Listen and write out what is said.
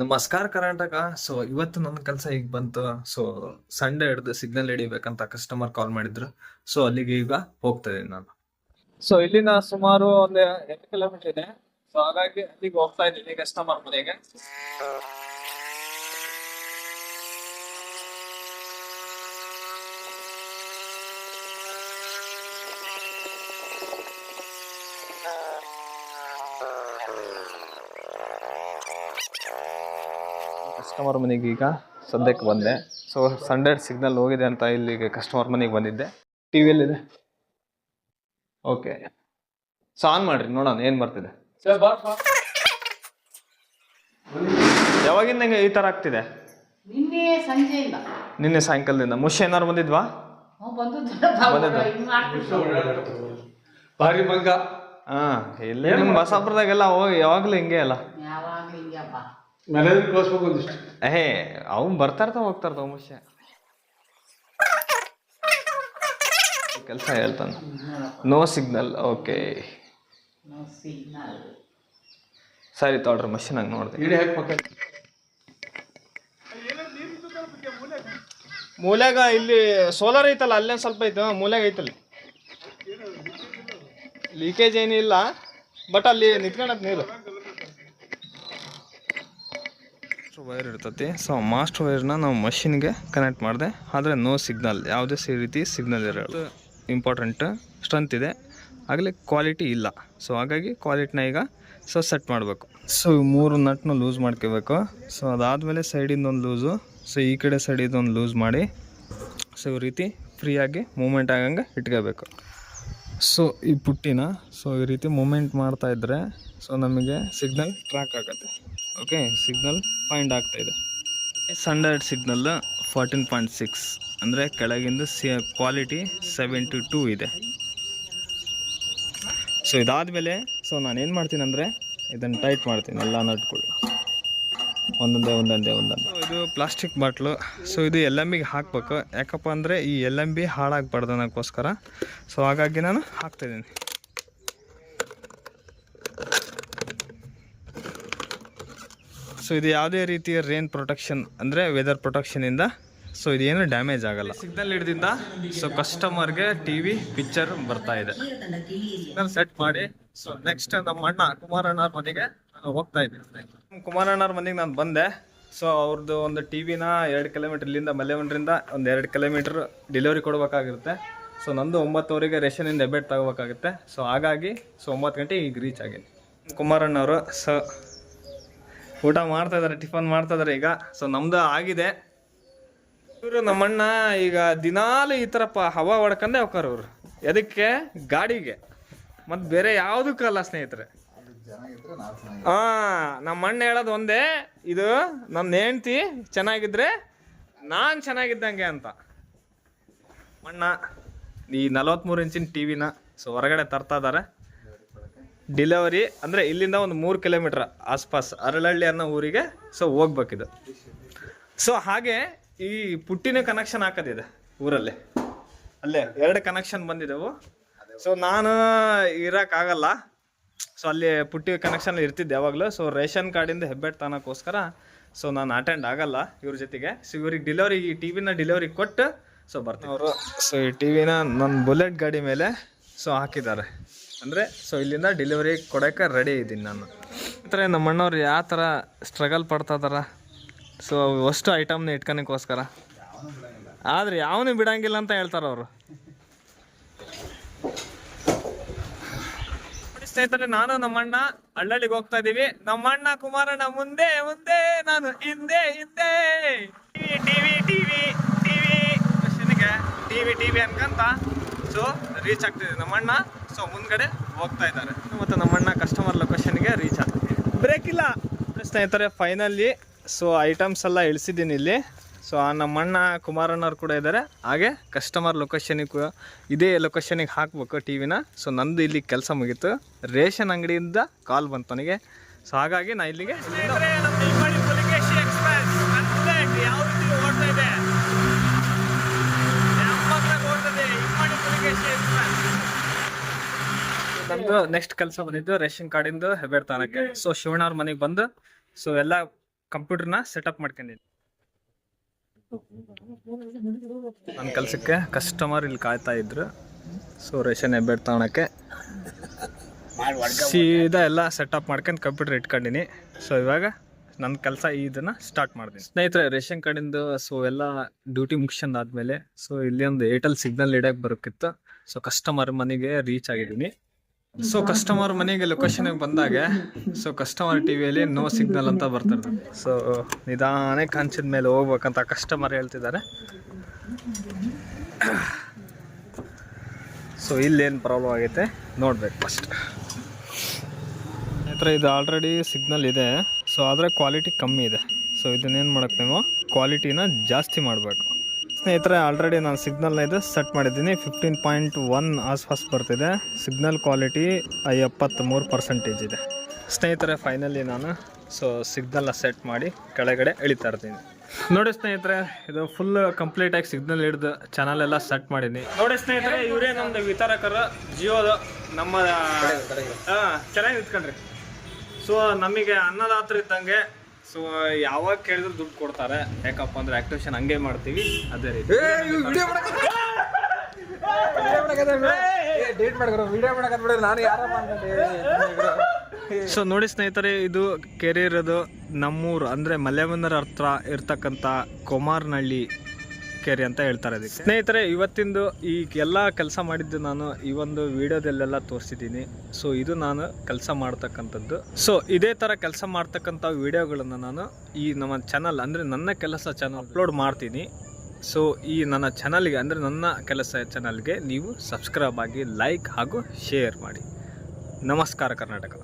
ನಮಸ್ಕಾರ ಕರ್ನಾಟಕ ಸೊ ಇವತ್ತು ನನ್ನ ಕೆಲಸ ಈಗ ಬಂತು ಸೊ ಸಂಡೆ ಹಿಡ್ದು ಸಿಗ್ನಲ್ ಹಿಡಿಬೇಕಂತ ಕಸ್ಟಮರ್ ಕಾಲ್ ಮಾಡಿದ್ರು. ಸೊ ಅಲ್ಲಿಗೆ ಈಗ ಹೋಗ್ತಾ ಇದ್ದೀನಿ ನಾನು. ಸೊ ಇಲ್ಲಿನ ಸುಮಾರು ಒಂದು ಎಂಟು ಕಿಲೋಮೀಟರ್ ಇದೆ. ಸೊ ಹಾಗಾಗಿ ಅಲ್ಲಿಗೆ ಹೋಗ್ತಾ ಇದ್ದೀನಿ ಕಸ್ಟಮರ್ ಮನೆಗೆ. ಕಸ್ಟಮರ್ ಮನೆಗೆ ಈಗ ಸದ್ಯಕ್ಕೆ ಬಂದೆ. ಸೊ ಸಂಡೇ ಸಿಗ್ನಲ್ ಹೋಗಿದೆ ಅಂತ ಇಲ್ಲಿಗೆ ಕಸ್ಟಮರ್ ಮನೆಗೆ ಬಂದಿದ್ದೆ. ಟಿ ವಿಯಲ್ಲಿದೆ ಓಕೆ ಸೊ ಆನ್ ಮಾಡ್ರಿ ನೋಡೋಣ ಏನು ಬರ್ತಿದೆ? ಯಾವಾಗಿಂದ ಹಿಂಗೆ ಈ ಥರ ಆಗ್ತಿದೆ? ನಿನ್ನೆ ಸಂಜೆಯಿಂದ ನಿನ್ನೆ ಸಾಯಂಕಾಲದಿಂದ. ಮುಷ್ ಏನಾರು ಬಂದಿದ್ವಾ. ಹಿಂಗ್. ಭಾರಿ ಮಂಗ ಹಾ ಇಲ್ಲೇ ನಿಮ್ಮ ಬಸಾಪುರದಾಗೆಲ್ಲ ಹೋಗಿ ಯಾವಾಗಲೂ ಹಿಂಗೆ ಅಲ್ಲ? ಯಾವಾಗ್ಲೂ ಹಿಂಗಪ್ಪ ಮನೆಯಲ್ಲಿ ಕಳಿಸ್ಬೇಕು ಒಂದಿಷ್ಟು. ಏ ಅವ್ನು ಬರ್ತಾ ಇರ್ತಾವ ಹೋಗ್ತಾ ಇರ್ತಾವ ಮುಷ್ಯ. ಕೆಲಸ ಹೇಳ್ತಾನೆ. ನೋ ಸಿಗ್ನಲ್ ಓಕೆ ಸರಿ ಸಿಗ್ನಲ್ ಮಷಿನ್ ಹಂಗೆ ನೋಡಿದೆ. ಇಡೀ ಹಾಕಿ ಪಕ್ಕ. ಮೂಲ್ಯಾಗ ಇಲ್ಲಿ ಸೋಲಾರ್ ಐತಲ್ಲ ಅಲ್ಲೇ ಸ್ವಲ್ಪ ಐತೆ ಮೂಲ್ಯಾಗ ಐತಲ್ಲಿ. ಲೀಕೇಜ್ ಏನಿಲ್ಲ ಬಟ್ ಅಲ್ಲಿ ನಿಂತ್ಕೊಂಡತ್ ನೀರು. ವೈರ್ ಇರ್ತತಿ. ಸೊ ಮಾಸ್ಟರ್ ವೈರ್ನ ನಾವು ಮಷಿನ್ಗೆ ಕನೆಕ್ಟ್ ಮಾಡಿದೆ. ಆದರೆ ನೋ ಸಿಗ್ನಲ್ ಯಾವುದೇ ಸಿ, ರೀತಿ ಸಿಗ್ನಲ್ ಇರೋದು ಇಂಪಾರ್ಟೆಂಟ್ ಸ್ಟ್ರೆಂತ್ ಇದೆ. ಆಗಲಿ ಕ್ವಾಲಿಟಿ ಇಲ್ಲ. ಸೊ ಹಾಗಾಗಿ ಕ್ವಾಲಿಟಿನ ಈಗ ಸೊ ಸೆಟ್ ಮಾಡಬೇಕು. ಸೊ ಮೂರು ನಟ್ನ ಲೂಸ್ ಮಾಡ್ಕೋಬೇಕು. ಸೊ ಅದಾದಮೇಲೆ ಸೈಡಿಂದ ಒಂದು ಲೂಸು ಸೊ ಈ ಕಡೆ ಸೈಡಿಂದ ಒಂದು ಲೂಸ್ ಮಾಡಿ. ಸೊ ಈ ರೀತಿ ಫ್ರೀಯಾಗಿ ಮೂಮೆಂಟ್ ಆಗಂಗೆ ಇಟ್ಕೋಬೇಕು. ಸೊ ಈ ಪುಟ್ಟಿನ ಸೊ ಈ ರೀತಿ ಮೂಮೆಂಟ್ ಮಾಡ್ತಾಯಿದ್ರೆ ಸೊ ನಮಗೆ ಸಿಗ್ನಲ್ ಟ್ರ್ಯಾಕ್ ಆಗುತ್ತೆ. ಓಕೆ ಸಿಗ್ನಲ್ ಫೈಂಡ್ ಆಗ್ತಾ ಇದೆ. Standard signal fourteen point six ಅಂದರೆ ಕೆಳಗಿಂದ ಸಿ ಕ್ವಾಲಿಟಿ ಸೆವೆಂಟಿ ಟೂ ಇದೆ. ಸೊ ಇದಾದಮೇಲೆ ಸೊ ನಾನು ಏನು ಮಾಡ್ತೀನಿ ಅಂದರೆ ಇದನ್ನು ಟೈಟ್ ಮಾಡ್ತೀನಿ. ಎಲ್ಲ ನಟ್ಗಳು ಒಂದೊಂದೇ ಒಂದೊಂದೇ, ಒಂದೊಂದು. ಇದು ಪ್ಲಾಸ್ಟಿಕ್ ಬಾಟ್ಲು ಸೊ ಇದು ಎಲ್ ಎಂ ಬಿಗೆ ಹಾಕಬೇಕು. ಯಾಕಪ್ಪ ಅಂದರೆ ಈ ಎಲ್ ಎಂ ಬಿ ಹಾಳಾಗಬಾರ್ದು ಅನ್ನೋಕ್ಕೋಸ್ಕರ. ಸೊ ಹಾಗಾಗಿ ನಾನು ಹಾಕ್ತಾಯಿದ್ದೀನಿ ಸೊ ಇದು ಯಾವುದೇ ರೀತಿಯ ರೇನ್ ಪ್ರೊಟೆಕ್ಷನ್ ಅಂದರೆ ವೆದರ್ ಪ್ರೊಟೆಕ್ಷನಿಂದ ಸೊ ಇದೇನು ಡ್ಯಾಮೇಜ್ ಆಗಲ್ಲ. ಸಿಗ್ನಲ್ ಹಿಡ್ದಿಂದ ಸೊ ಕಸ್ಟಮರ್ಗೆ ಟಿ ವಿ ಪಿಕ್ಚರ್ ಬರ್ತಾ ಇದೆ. ಸೆಟ್ ಮಾಡಿ ಸೊ ನೆಕ್ಸ್ಟ್ ನಮ್ಮ ಅಣ್ಣ ಕುಮಾರಣ್ಣವ್ರ ಮನೆಗೆ ನಾನು ಹೋಗ್ತಾ ಇದ್ದೀನಿ. ಕುಮಾರಣ್ಣವ್ರ ಮನೆಗೆ ನಾನು ಬಂದೆ. ಸೊ ಅವ್ರದ್ದು ಒಂದು ಟಿ ವಿನ ಎರಡು ಕಿಲೋಮೀಟರ್ ಇಲ್ಲಿಂದ ಮಲ್ಲೇವನರಿಂದ ಒಂದು ಎರಡು ಕಿಲೋಮೀಟ್ರ್ ಡೆಲಿವರಿ ಕೊಡಬೇಕಾಗಿರುತ್ತೆ. ಸೊ ನಂದು ಒಂಬತ್ತುವರೆಗೆ ರೇಷನಿಂದ ಎಬೆಟ್ ತಗೋಬೇಕಾಗುತ್ತೆ. ಸೊ ಹಾಗಾಗಿ ಸೊ ಒಂಬತ್ತು ಗಂಟೆಗೆ ಈಗ ರೀಚ್ ಆಗಿದೆ ಕುಮಾರಣ್ಣವರು ಸೊ ಊಟ ಮಾಡ್ತಾ ಇದ್ದಾರೆ ಟಿಫನ್ ಮಾಡ್ತಾ ಇದ್ದಾರೆ ಈಗ. ಸೊ ನಮ್ದು ಆಗಿದೆ. ಇವರು ನಮ್ಮಣ್ಣ ಈಗ ದಿನಾಲು ಈ ಥರ ಪ ಹವಾ ಹೊಡ್ಕೊಂಡೆ ಹೋಗ್ತಾರ ಅವರು ಎದಕ್ಕೆ? ಗಾಡಿಗೆ. ಮತ್ತು ಬೇರೆ ಯಾವುದಕ್ಕಲ್ಲ ಸ್ನೇಹಿತರೆ. ಹಾಂ ನಮ್ಮ ಅಣ್ಣ ಹೇಳೋದು ಒಂದೇ, ಇದು ನನ್ನ ಹೆಂಡ್ತಿ ಚೆನ್ನಾಗಿದ್ರೆ ನಾನು ಚೆನ್ನಾಗಿದ್ದಂಗೆ ಅಂತ. ಅಣ್ಣ, ಈ ನಲವತ್ತ್ಮೂರು ಇಂಚಿನ ಟಿ ವಿನ ಸೊ ಹೊರಗಡೆ ತರ್ತಾ ಇದ್ದಾರೆ ಡಿಲಿವರಿ ಅಂದರೆ ಇಲ್ಲಿಂದ ಒಂದು ಮೂರು ಕಿಲೋಮೀಟ್ರ್ ಆಸ್ಪಾಸ್ ಅರಳಹಳ್ಳಿ ಅನ್ನೋ ಊರಿಗೆ ಸೊ ಹೋಗ್ಬೇಕಿದು. ಸೊ ಹಾಗೆ ಈ ಪುಟ್ಟಿನ ಕನೆಕ್ಷನ್ ಹಾಕೋದಿದೆ ಊರಲ್ಲಿ. ಅಲ್ಲೇ ಎರಡು ಕನೆಕ್ಷನ್ ಬಂದಿದೆವು. ಸೊ ನಾನು ಇರೋಕ್ಕಾಗಲ್ಲ. ಸೊ ಅಲ್ಲಿ ಪುಟ್ಟಿ ಕನೆಕ್ಷನ್ ಇರ್ತಿದ್ದೆ ಯಾವಾಗಲೂ. ಸೊ ರೇಷನ್ ಕಾರ್ಡಿಂದ ಹೆಬ್ಬೆಟ್ ತಾನಕ್ಕೋಸ್ಕರ ಸೊ ನಾನು ಅಟೆಂಡ್ ಆಗಲ್ಲ ಇವ್ರ ಜೊತೆಗೆ. ಸೊ ಇವ್ರಿಗೆ ಡಿಲಿವರಿ ಈ ಟಿ ವಿನ ಡಿಲಿವರಿ ಕೊಟ್ಟು ಸೊ ಬರ್ತೀನಿ. ಅವರು ಸೊ ಈ ಟಿ ವಿನ ನನ್ನ ಬುಲೆಟ್ ಗಾಡಿ ಮೇಲೆ ಸೊ ಹಾಕಿದ್ದಾರೆ. ಅಂದರೆ ಸೊ ಇಲ್ಲಿಂದ ಡೆಲಿವರಿ ಕೊಡೋಕೆ ರೆಡಿ ಇದ್ದೀನಿ ನಾನು. ಅಂದರೆ ನಮ್ಮಣ್ಣವ್ರು ನಮ್ಮ ಅಣ್ಣವ್ರು ಯಾವ ಥರ ಸ್ಟ್ರಗಲ್ ಪಡ್ತಾ ಇದಾರ ಸೊ ಅಷ್ಟು ಐಟಮ್ನ ಇಟ್ಕೊಳಕ್ಕೋಸ್ಕರ. ಆದರೆ ಯಾವನು ಬಿಡಂಗಿಲ್ಲ ಅಂತ ಹೇಳ್ತಾರೆ ಅವರು. ಸ್ನೇಹಿತರೆ ನಾನು ನಮ್ಮಣ್ಣ ಹಳ್ಳಳ್ಳಿಗೆ ಹೋಗ್ತಾ ಇದೀವಿ ನಮ್ಮಣ್ಣ ಕುಮಾರಣ್ಣ ಮುಂದೆ ಮುಂದೆ ನಾನು ಹಿಂದೆ ಹಿಂದೆ. TV TV TV TV. TV TV ಅನ್ಕಂತ so reach ಆಗ್ತಿದೆ ನಮ್ಮಣ್ಣ ಸೊ ಮುಂದ್ಗಡೆ ಹೋಗ್ತಾ ಇದ್ದಾರೆ. ಮತ್ತು ನಮ್ಮಣ್ಣ ಕಸ್ಟಮರ್ ಲೊಕೇಶನ್ಗೆ ರೀಚ್ ಆಗ್ತೀವಿ ಬ್ರೇಕ್ ಇಲ್ಲ. ಸ್ನೇಹಿತರೆ ಫೈನಲ್ಲಿ ಸೊ ಐಟಮ್ಸ್ ಎಲ್ಲ ಇಳಿಸಿದ್ದೀನಿ ಇಲ್ಲಿ. ಸೊ ನಮ್ಮಣ್ಣ ಕುಮಾರಣ್ಣವ್ರು ಕೂಡ ಇದ್ದಾರೆ. ಹಾಗೆ ಕಸ್ಟಮರ್ ಲೊಕೇಶನಿಗೆ ಇದೇ ಲೊಕೇಶನಿಗೆ ಹಾಕ್ಬೇಕು ಟಿ ವಿನ ಸೊ ನಂದು ಇಲ್ಲಿ ಕೆಲಸ ಮುಗೀತು. ರೇಷನ್ ಅಂಗಡಿಯಿಂದ ಕಾಲ್ ಬಂತು ನನಗೆ ಸೊ ಹಾಗಾಗಿ ನಾನು ಇಲ್ಲಿಗೆ ನಮ್ದು ನೆಕ್ಸ್ಟ್ ಕೆಲಸ ಬಂದಿದ್ದು ರೇಷನ್ ಕಾರ್ಡಿಂದು ಹೆಬ್ಬೆಡ್ ತಾನಕ್ಕೆ ಸೊ ಶಿವಣ್ಣವ್ರ ಮನೆಗೆ ಬಂದು ಸೊ ಎಲ್ಲ ಕಂಪ್ಯೂಟರ್ನ ಸೆಟಪ್ ಮಾಡ್ಕೊಂಡಿದ್ದೆ. ನನ್ನ ಕೆಲಸಕ್ಕೆ ಕಸ್ಟಮರ್ ಇಲ್ಲಿ ಕಾಯ್ತಾ ಇದ್ರು. ಸೊ ರೇಷನ್ ಹೆಬ್ಬೆಟ್ ತಾಣಕ್ಕೆ ಸೀದಾ ಎಲ್ಲ ಸೆಟಪ್ ಮಾಡ್ಕೊಂಡು ಕಂಪ್ಯೂಟರ್ ಇಟ್ಕೊಂಡಿನಿ. ಸೊ ಇವಾಗ ನನ್ನ ಕೆಲಸ ಇದನ್ನ ಸ್ಟಾರ್ಟ್ ಮಾಡಿದೆ ಸ್ನೇಹಿತರೆ ರೇಷನ್ ಕಾರ್ಡಿಂದು ಸೊ ಎಲ್ಲ ಡ್ಯೂಟಿ ಮುಗಿಸ್ಕೊಂಡಾದ್ಮೇಲೆ ಸೊ ಇಲ್ಲಿ ಒಂದು ಏರ್ಟೆಲ್ ಸಿಗ್ನಲ್ ಇಡಕ್ಕೆ ಬರೋಕ್ಕಿತ್ತು ಸೊ ಕಸ್ಟಮರ್ ಮನೆಗೆ ರೀಚ್ ಆಗಿದ್ದೀನಿ. ಸೊ ಕಸ್ಟಮರ್ ಮನೆಗೆ ಲೊಕೇಶನ್ ಬಂದಾಗ ಸೊ ಕಸ್ಟಮರ್ ಟಿವಿಯಲ್ಲಿ ನೋ ಸಿಗ್ನಲ್ ಅಂತ ಬರ್ತಾರೆ ಸೊ ನಿಧಾನೇ ಕಂಚಿದ ಮೇಲೆ ಹೋಗ್ಬೇಕಂತ ಕಸ್ಟಮರ್ ಹೇಳ್ತಿದ್ದಾರೆ. ಸೊ ಇಲ್ಲೇನು ಪ್ರಾಬ್ಲಮ್ ಆಗೈತೆ, ನೋಡ್ಬೇಕು ಫಸ್ಟ್ ಸ್ನೇಹಿತರೆ, ಇದು ಆಲ್ರೆಡಿ ಸಿಗ್ನಲ್ ಇದೆ. ಸೊ ಆದರೆ ಕ್ವಾಲಿಟಿ ಕಮ್ಮಿ ಇದೆ. ಸೊ ಇದನ್ನೇನು ಮಾಡಕ್ಕೆ ನೀವು ಕ್ವಾಲಿಟಿನ ಜಾಸ್ತಿ ಮಾಡಬೇಕು. ಸ್ನೇಹಿತರೆ ಆಲ್ರೆಡಿ ನಾನು ಸಿಗ್ನಲ್ನ ಇದು ಸೆಟ್ ಮಾಡಿದ್ದೀನಿ. ಫಿಫ್ಟೀನ್ ಪಾಯಿಂಟ್ ಒನ್ ಆಸ್ಪಾಸ್ ಬರ್ತಿದೆ. ಸಿಗ್ನಲ್ ಕ್ವಾಲಿಟಿ ಎಪ್ಪತ್ತ್ಮೂರು ಪರ್ಸೆಂಟೇಜ್ ಇದೆ. ಸ್ನೇಹಿತರೆ ಫೈನಲಿ ನಾನು ಸೊ ಸಿಗ್ನಲ್ನ ಸೆಟ್ ಮಾಡಿ ಕೆಳಗಡೆ ಇಳಿತಾ ಇರ್ತೀನಿ. ನೋಡಿ ಸ್ನೇಹಿತರೆ, ಇದು ಫುಲ್ ಕಂಪ್ಲೀಟ್ ಆಗಿ ಸಿಗ್ನಲ್ ಹಿಡಿದು ಚಾನಲ್ ಎಲ್ಲ ಸೆಟ್ ಮಾಡಿದ್ದೀನಿ ನೋಡಿ ಸ್ನೇಹಿತರೆ, ಇವರೇ ನಮ್ದು ವಿತರಕರು, ಜಿಯೋದು, ನಮ್ಮ ಚೆನ್ನಾಗಿ ನಿಂತ್ಕೊಂಡ್ರಿ. ಸೊ ನಮಗೆ ಅನ್ನದಾತ್ರ ಇದ್ದಂಗೆ ಸೊ ಯಾವಾಗ ಕೇಳಿದ್ರು ದುಡ್ಡು ಕೊಡ್ತಾರೆ. ಯಾಕಪ್ಪ ಅಂದ್ರೆ ಆಕ್ಟಿವೇಶನ್ ಹಂಗೆ ಮಾಡ್ತೀವಿ. ಅದೇ ರೀತಿ. ಡೇಟ್ ಮಾಡ್ಕೊರು ವಿಡಿಯೋ ಮಾಡಕತ್ ಬಿಡ್ರಿ ನಾನು ಯಾರ ಸೊ ನೋಡಿ ಸ್ನೇಹಿತರೆ ಇದು ಕೆರೆ ಇರೋದು ನಮ್ಮೂರು ಅಂದ್ರೆ ಮಲೆಮನ್ನರ ಹತ್ರ ಇರ್ತಕ್ಕಂಥ ಕುಮಾರನಹಳ್ಳಿ ಕೆರೆ ಅಂತ ಹೇಳ್ತಾರೆ ಅದಕ್ಕೆ. ಸ್ನೇಹಿತರೆ, ಇವತ್ತಿಂದು ಈ ಎಲ್ಲ ಕೆಲಸ ಮಾಡಿದ್ದು ನಾನು ಈ ಒಂದು ವಿಡಿಯೋದಲ್ಲೆಲ್ಲ ತೋರಿಸಿದ್ದೀನಿ. ಸೊ ಇದು ನಾನು ಕೆಲಸ ಮಾಡ್ತಕ್ಕಂಥದ್ದು. ಸೊ ಇದೇ ಥರ ಕೆಲಸ ಮಾಡ್ತಕ್ಕಂಥ ವಿಡಿಯೋಗಳನ್ನು ನಾನು ಈ ನಮ್ಮ ಚಾನಲ್ ಅಂದರೆ ನನ್ನ ಕೆಲಸ ಚಾನಲ್ ಅಪ್ಲೋಡ್ ಮಾಡ್ತೀನಿ. ಸೊ ಈ ನನ್ನ ಚಾನಲ್ಗೆ ಅಂದರೆ ನನ್ನ ಕೆಲಸ ಚಾನಲ್ಗೆ ನೀವು ಸಬ್ಸ್ಕ್ರೈಬ್ ಆಗಿ ಲೈಕ್ ಹಾಗೂ ಶೇರ್ ಮಾಡಿ. ನಮಸ್ಕಾರ ಕರ್ನಾಟಕ.